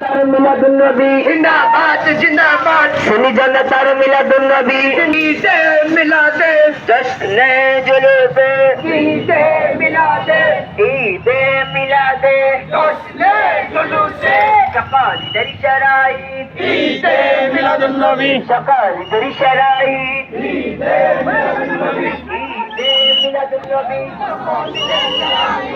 Miladun Nabi Zindabad Zindabad Seni cennetler Miladun Nabi Nide Milade Cesne Cülübe Nide Milade Nide Milade Cesne Cülübe Şakali Deri Şerait Nide Miladun Nabi Şakali Deri Şerait Nide Miladun Nabi Nide Miladun Nabi Şakali Deri Şerait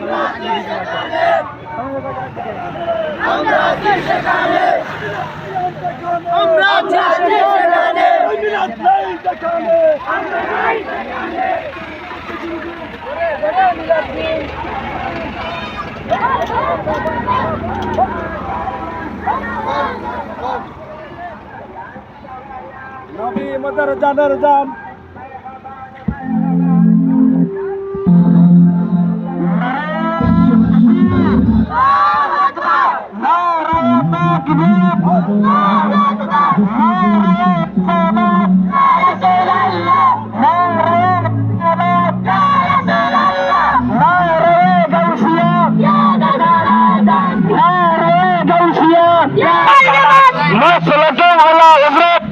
মারহাবান মারহাবান মারহাবান মারহাবান নবী মদার জানের জান। মাসলাতু আলা হযরত